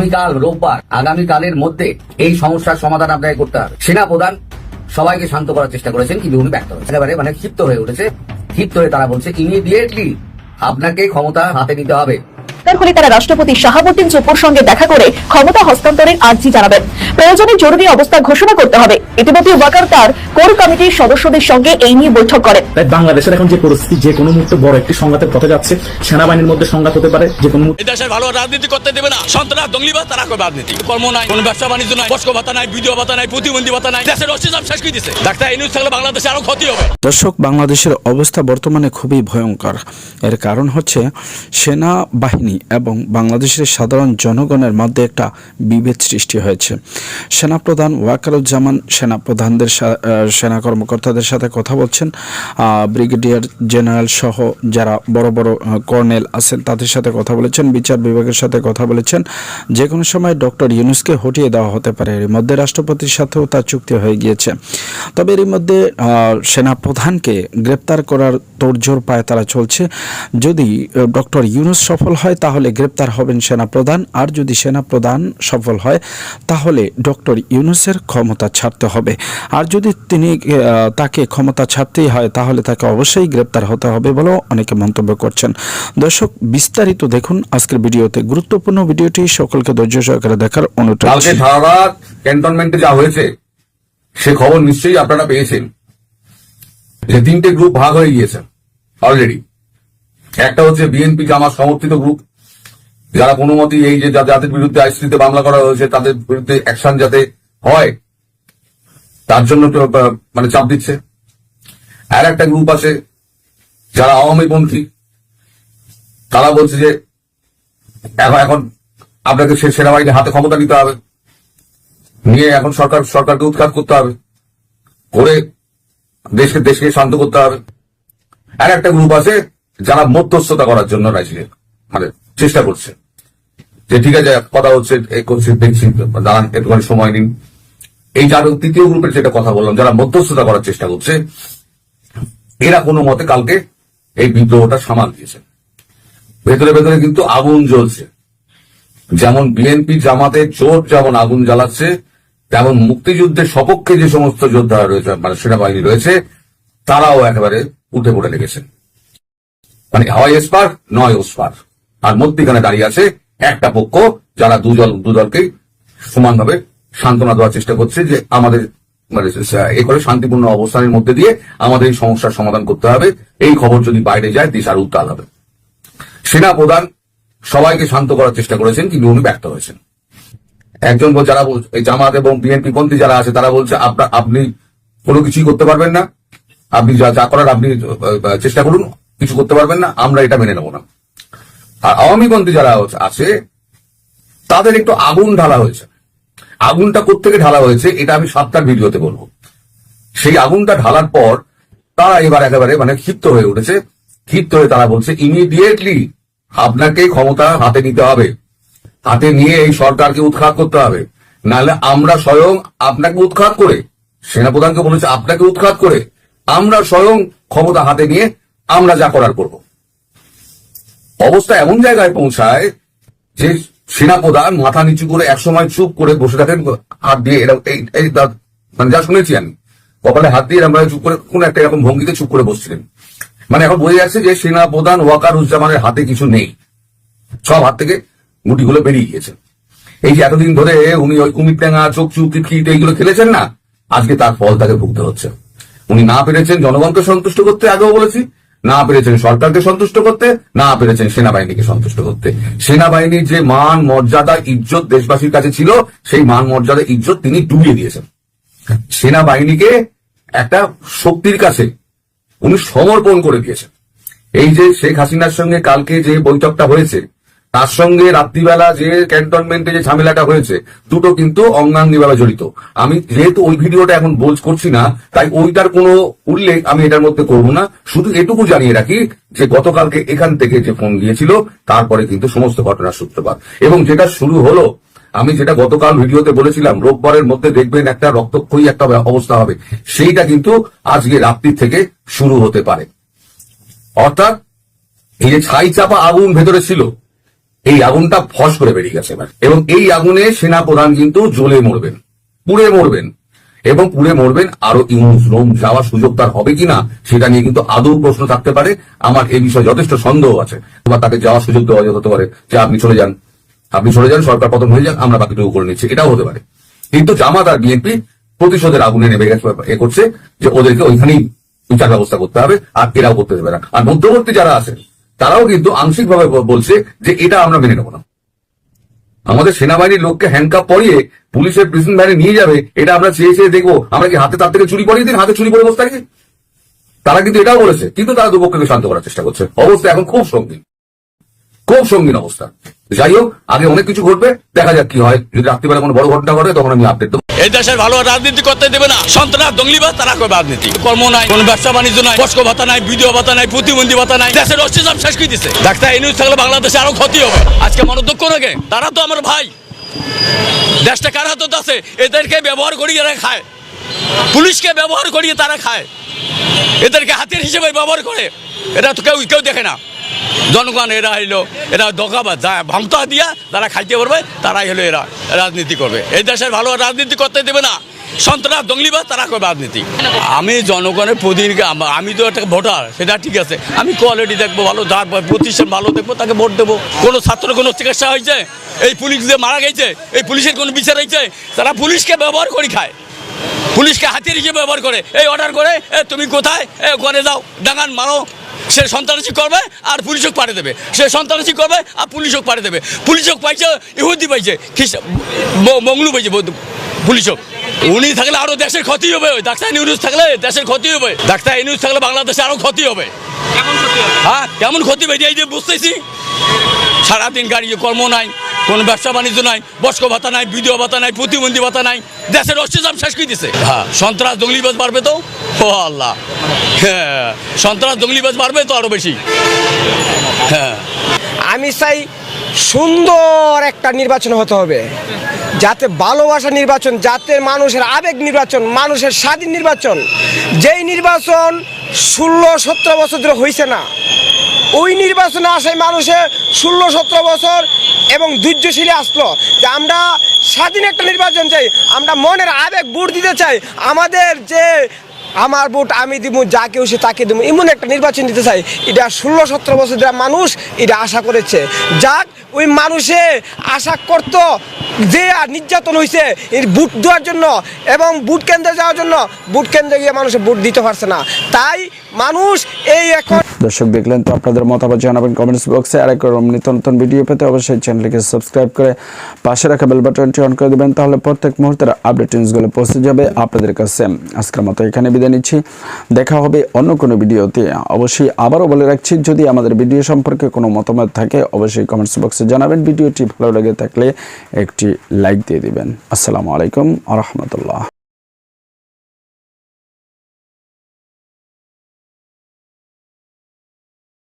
আগামীকাল, রোববার, আগামীকালের মধ্যে এই সমস্যার সমাধান আপনাকে করতে হবে। সেনা প্রধান সবাইকে শান্ত করার চেষ্টা করেছেন, কিন্তু উনি হয়েছেন। একেবারে মানে ক্ষিপ্ত হয়ে উঠেছে। ক্ষিপ্ত হয়ে তারা বলছে ইমিডিয়েটলি আপনাকে ক্ষমতা হাতে নিতে হবে। দরকার হলে তারা রাষ্ট্রপতি শাহাবুদ্দিন চোপুর সঙ্গে দেখা করে ক্ষমতা হস্তান্তরের আর্জি জানাবেন। প্রয়োজনে জরুরি অবস্থা ঘোষণা করতে হবে। ইতিমধ্যে ওয়াকার তার কোর কমিটির সদস্যদের সঙ্গে এই নিয়ে বৈঠক করেন। তাই বাংলাদেশের এখন যে পরিস্থিতি যে কোনো মুহূর্তে বড় একটি সংঘাতের পথে যাচ্ছে সেনাবাহিনীর মধ্যে সংঘাত হতে পারে যে কোনো মুহূর্তে দেশের ভালো রাজনীতি করতে দেবে না। সন্তান দঙ্গলিবাদ তারা করবে রাজনীতি। কর্ম নাই কোনো ব্যবসা বাণিজ্য নাই বস্ক ভাতা নাই বিধবা ভাতা নাই প্রতিবন্ধী ভাতা নাই। দেশের অস্তিত্ব শেষ করে দিচ্ছে ডাক্তার ইনুস থাকলে বাংলাদেশে আরও ক্ষতি হবে। দর্শক বাংলাদেশের অবস্থা বর্তমানে খুবই ভয়ঙ্কর। এর কারণ হচ্ছে সেনাবাহিনী এবং বাংলাদেশের সাধারণ জনগণের মধ্যে একটা বিভেদ সৃষ্টি হয়েছে। সেনাপ্রধান ওয়াকারুজ্জামান সেনাপ্রধানদের সেনা কর্মকর্তাদের সাথে কথা বলছেন। ব্রিগেডিয়ার জেনারেল সহ যারা বড় বড় কর্নেল আছেন তাদের সাথে কথা বলেছেন, বিচার বিভাগের সাথে কথা বলেছেন। যে কোনো সময় ডক্টর ইউনুসকে হটিয়ে দেওয়া হতে পারে। এর মধ্যে রাষ্ট্রপতির সাথেও তার চুক্তি হয়ে গিয়েছে। তবে এর মধ্যে সেনাপ্রধানকে গ্রেপ্তার করার তোড়জোড় পায় তারা চলছে। যদি ডক্টর ইউনুস সফল হয় তাহলে গ্রেপ্তার হবেন সেনাপ্রধান। আর যদি সেনাপ্রধান সফল হয় তাহলে ডক্টর ইউনুসের ক্ষমতা ছাড়তে হবে। আর যদি তিনি তাকে ক্ষমতা ছাড়তেই হয় তাহলে তাকে অবশ্যই গ্রেপ্তার হতে হবে বলেও অনেকে মন্তব্য করছেন। দর্শক বিস্তারিত দেখুন আজকের ভিডিওতে। গুরুত্বপূর্ণ ভিডিওটি সকলকে ধৈর্য সহকারে দেখার অনুরোধ কালকে। ক্যান্টনমেন্টে যা হয়েছে সে খবর নিশ্চয়ই আপনারা পেয়েছেন। যে তিনটে গ্রুপ ভাগ হয়ে গিয়েছে অলরেডি একটা হচ্ছে বিএনপি জামাত সমর্থিত গ্রুপ যারা কোনো মতেই এই যে যাদের বিরুদ্ধে আইসিতে মামলা করা হয়েছে, তাদের বিরুদ্ধে অ্যাকশন যাতে হয়, তার জন্য মানে চাপ দিচ্ছে। আর একটা গ্রুপ আছে, যারা আওয়ামীপন্থী তারা বলছে যে এখন এখন আপনাকে সে সেনাবাহিনীর হাতে ক্ষমতা নিতে হবে। নিয়ে এখন সরকার সরকারকে উৎখাত করতে হবে। করে দেশকে দেশকে শান্ত করতে হবে। আর একটা গ্রুপ আছে, যারা মধ্যস্থতা করার জন্য রাজি মানে চেষ্টা করছে। যে ঠিক আছে কথা হচ্ছে দেখছি, দাঁড়ান, একটুখানি সময় নিন। এই যার তৃতীয় গ্রুপের যেটা কথা বললাম, যারা মধ্যস্থতা করার চেষ্টা করছে, এরা কোনো মতে কালকে এই বিদ্রোহটা সামাল দিয়েছে। ভেতরে ভেতরে কিন্তু আগুন জ্বলছে। যেমন বিএনপি জামাতে জোট যেমন আগুন জ্বালাচ্ছে, তেমন মুক্তিযুদ্ধের সপক্ষে যে সমস্ত যোদ্ধা রয়েছে মানে সেনাবাহিনী রয়েছে, তারাও একেবারে উঠে পড়ে লেগেছেন। মানে হয় এসপার, নয় ওসপার। আর মধ্যিখানে দাঁড়িয়ে আছে একটা পক্ষ যারা দুদল দুদলকে সমানভাবে সান্ত্বনা দেওয়ার চেষ্টা করছে যে আমাদের মানে এ করে শান্তিপূর্ণ অবস্থানের মধ্যে দিয়ে আমাদের এই সমস্যার সমাধান করতে হবে। এই খবর যদি বাইরে যায়, দেশ আর উত্তাল হবে। সেনা প্রধান সবাইকে শান্ত করার চেষ্টা করেছেন, কিন্তু উনি ব্যর্থ হয়েছেন। একজন যারা এই জামাত এবং বিএনপি পন্থী যারা আছে, তারা বলছে আপনার আপনি কোনো কিছুই করতে পারবেন না। আপনি যা যা করার, আপনি চেষ্টা করুন, কিছু করতে পারবেন না। আমরা এটা মেনে নেব না। আর আওয়ামী পন্থী যারা আছে তাদের একটু আগুন ঢালা হয়েছে। আগুনটা কোত্থেকে ঢালা হয়েছে, এটা আমি সাতটার ভিডিওতে বলব। সেই আগুনটা ঢালার পর তারা এবার একেবারে মানে ক্ষিপ্ত হয়ে উঠেছে। ক্ষিপ্ত হয়ে তারা বলছে ইমিডিয়েটলি আপনাকে ক্ষমতা হাতে নিতে হবে। হাতে নিয়ে এই সরকারকে উৎখাত করতে হবে। নাহলে আমরা স্বয়ং আপনাকে উৎখাত করে, সেনাপ্রধানকে বলেছে, আপনাকে উৎখাত করে, আমরা স্বয়ং ক্ষমতা হাতে নিয়ে আমরা যা করার করব। অবস্থা এমন জায়গায় পৌঁছায় যে সেনাপ্রধান মাথা নিচু করে একসময় চুপ করে বসে থাকেন, হাত দিয়ে এরকম মানে যা শুনেছি আমি, কপালে হাত দিয়ে ভাবে চুপ করে, কোন একটা এরকম ভঙ্গিতে চুপ করে বসছিলেন। মানে এখন বোঝা যাচ্ছে যে সেনাপ্রধান ওয়াকার উজ্জামানের হাতে কিছু নেই। সব হাত থেকে গুটিগুলো বেরিয়ে গিয়েছে। এই যে এতদিন ধরে উনি ওই কুমির ট্যাঙা চোখ চুপ টিট এইগুলো খেলেছেন না, আজকে তার ফল তাকে ভুগতে হচ্ছে। উনি না পেরেছেন জনগণকে সন্তুষ্ট করতে, আগেও বলেছি না পেরেছেন সরকারকে সন্তুষ্ট করতে, না পেরেছেন সেনাবাহিনীকে সন্তুষ্ট করতে। সেনাবাহিনীর যে মান, মর্যাদা, ইজ্জত দেশবাসীর কাছে ছিল, সেই মান, মর্যাদা, ইজ্জত তিনি ডুবিয়ে দিয়েছেন। সেনাবাহিনীকে একটা শক্তির কাছে উনি সমর্পণ করে দিয়েছেন। এই যে শেখ হাসিনার সঙ্গে কালকে যে বৈঠকটা হয়েছে তার সঙ্গে রাত্রিবেলা যে ক্যান্টনমেন্টে যে ঝামেলাটা হয়েছে, দুটো কিন্তু অঙ্গাঙ্গিভাবে জড়িত। আমি যেহেতু ওই ভিডিওটা এখন বোঝ করছি না, তাই ওইটার কোনো উল্লেখ আমি এটার মধ্যে করব না। শুধু এটুকু জানিয়ে রাখি যে গতকালকে এখান থেকে যে ফোন গিয়েছিল, তারপরে কিন্তু সমস্ত ঘটনার সূত্রপাত। এবং যেটা শুরু হলো, আমি যেটা গতকাল ভিডিওতে বলেছিলাম, রোববারের মধ্যে দেখবেন একটা রক্তক্ষয়ী একটা অবস্থা হবে। সেইটা কিন্তু আজকে রাত্রি থেকে শুরু হতে পারে। অর্থাৎ এই যে ছাই চাপা আগুন ভেতরে ছিল এই আগুনটা ফস করে বেরিয়ে গেছে এবার। এবং এই আগুনে সেনা প্রধান কিন্তু জ্বলে মরবেন, পুড়ে মরবেন। এবং পুড়ে মরবেন আরও ইউনুস। রোম যাওয়ার সুযোগ তার হবে কিনা, সেটা নিয়ে কিন্তু আদৌ প্রশ্ন থাকতে পারে। আমার এই বিষয়ে যথেষ্ট সন্দেহ আছে। বা তাকে যাওয়ার সুযোগ দেওয়া হতে পারে যে আপনি চলে যান। আপনি চলে যান, সরকার পতন হয়ে যান আমরা বাকিটুকু করে নিচ্ছি। এটাও হতে পারে। কিন্তু জামাত আর বিএনপি প্রতিশোধের আগুনে নেমে গেছে, এ করছে যে ওদেরকে ওইখানেই বিচার ব্যবস্থা করতে হবে, আর এরাও করতে দেবে না। আর মধ্যবর্তী যারা আছে তারাও কিন্তু আংশিকভাবে বলছে যে এটা আমরা মেনে নেব না। আমাদের সেনাবাহিনীর লোককে হ্যান্ডকাপ পরিয়ে পুলিশের প্রিজন ভ্যানে নিয়ে যাবে, এটা আমরা চেয়ে চেয়ে দেখব। আমরা কি হাতে তার থেকে চুরি পরিয়ে দিন? হাতে চুরি পরে বসে থাকি? তারা কিন্তু এটাও বলেছে, কিন্তু তারা দুপক্ষকে শান্ত করার চেষ্টা করছে। অবস্থা এখন খুব সঙ্গীন খুব সঙ্গীন অবস্থা। যাই হোক, আগে অনেক কিছু ঘটবে, দেখা যাক কি হয়। যদি রাত্রিবেলা কোনো বড় ঘটনা ঘটে, তখন আমি আপডেট দেবো। এই দেশের ভালো রাজনীতি করতে দেবে না। সন্ত্রাস দঙ্গলিবাজ তারা করবে রাজনীতি। কর্ম নাই, কোন ব্যবসা বাণিজ্য নাই বস্ক ভাতা নাই, বিধবা ভাতা নাই, প্রতিবন্ধী ভাতা নাই। দেশের অস্তিত্ব শেষ করে দিচ্ছে ডাক্তার এই নিউজ থাকলে বাংলাদেশে আরও ক্ষতি হবে। আজকে দুঃখ রাখে। তারা তো আমার ভাই। দেশটা কার হাতে আছে? এদেরকে ব্যবহার করিয়ে এরা খায়। পুলিশকে ব্যবহার করিয়ে তারা খায়। এদেরকে হাতের হিসেবে ব্যবহার করে। এটা তো কেউ কেউ দেখে না। জনগণ এরা হইল, এরা দোকাবাদ যা ভাঙতা দিয়া তারা খাইতে পারবে, তারাই হলো এরা রাজনীতি করবে। এই দেশের ভালো রাজনীতি করতে দেবে না। সন্ত্রাস দঙ্গলিবাজ তারা করবে রাজনীতি। আমি জনগণের প্রতিনিধি আমি তো একটা ভোটার, সেটা ঠিক আছে। আমি কোয়ালিটি দেখব, ভালো যার প্রতিষ্ঠান ভালো দেখব, তাকে ভোট দেবো। কোনো ছাত্র কোনো চিকিৎসা হয়েছে? এই পুলিশ যে মারা গেছে, এই পুলিশের কোনো বিচার হয়েছে? তারা পুলিশকে ব্যবহার করে খায়। পুলিশকে হাতিয়ার হিসেবে ব্যবহার করে। এই অর্ডার করে, এ তুমি কোথায়? এ ওখানে যাও, ডাঙান মারো। সে সন্ত্রাসী করবে? আর পুলিশ হোক পাঠিয়ে দেবে। সে সন্ত্রাসী করবে? আর পুলিশ হোক পাঠিয়ে দেবে। পুলিশ হোক পাইছে ইহুদি পাইছে মঙ্গলু পাইছে পুলিশ হোক। উনি থাকলে আরও দেশের ক্ষতি হবে। ডাক্তার নিউজ থাকলে দেশের ক্ষতি হবে। ডাক্তার নিউজ থাকলে বাংলাদেশে আরও ক্ষতি হবে। হ্যাঁ কেমন ক্ষতি হবে? এই যে বুঝতেছি। সারাদিন গাড়ি কর্ম নাই। কোনো ব্যবসা বাণিজ্য নাই বস্ক ভাতা নাই বিধবা ভাতা নাই প্রতিবন্ধী ভাতা নাই দেশের অস্তিত্ব শেষ করে দিছে। হ্যাঁ। সন্ত্রাস দঙ্গলিবাজ বাড়বে তো? ও আল্লাহ। হ্যাঁ সন্ত্রাস দঙ্গলিবাজ বাড়বে তো আরও বেশি? হ্যাঁ। আমি চাই সুন্দর একটা নির্বাচন হতে হবে। যাতে ভালোবাসা নির্বাচন যাতে মানুষের আবেগ নির্বাচন মানুষের স্বাধীন নির্বাচন। যেই নির্বাচন ষোলো, সতেরো বছর ধরে হয়েছে না। ওই নির্বাচনে আসে মানুষের ষোলো, সতেরো বছর এবং ধৈর্যশীলে আসলো যে আমরা স্বাধীন একটা নির্বাচন চাই, আমরা মনের আবেগ বুট দিতে চাই, আমাদের যে আমার ভোট আমি দিব, যা কেউ সে তাকে দিব। এমন একটা নির্বাচন দিতে চাই, এটা ষোলো সতেরো বছর যারা মানুষ এটা আশা করেছে। যাক, ওই মানুষে আশা করত যে আর নির্যাতন হয়েছে এর বুট দেওয়ার জন্য এবং বুট কেন্দ্রে যাওয়ার জন্য বুট কেন্দ্রে গিয়ে মানুষে বুট দিতে পারছে না। তাই মানুষ এই এখন দর্শক দেখলেন তো আপনাদের মতামত জানাবেন কমেন্টস বক্সে আর এক রকম নিত্য নতুন ভিডিও পেতে অবশ্যই চ্যানেলকে সাবস্ক্রাইব করে পাশে রাখা বেল বাটনটি অন করে দেবেন, তাহলে প্রত্যেক মুহূর্তের আপডেট নিউজগুলো পৌঁছে যাবে আপনাদের কাছে। আজকের মতো এখানে বিদায় নিচ্ছি। দেখা হবে অন্য কোনো ভিডিওতে অবশ্যই আবারও বলে রাখছি, যদি আমাদের ভিডিও সম্পর্কে কোনো মতামত থাকে, অবশ্যই কমেন্টস বক্সে জানাবেন। ভিডিওটি ভালো লেগে থাকলে একটি লাইক দিয়ে দিবেন। আসসালামু আলাইকুম আ রহমতুল্লাহ।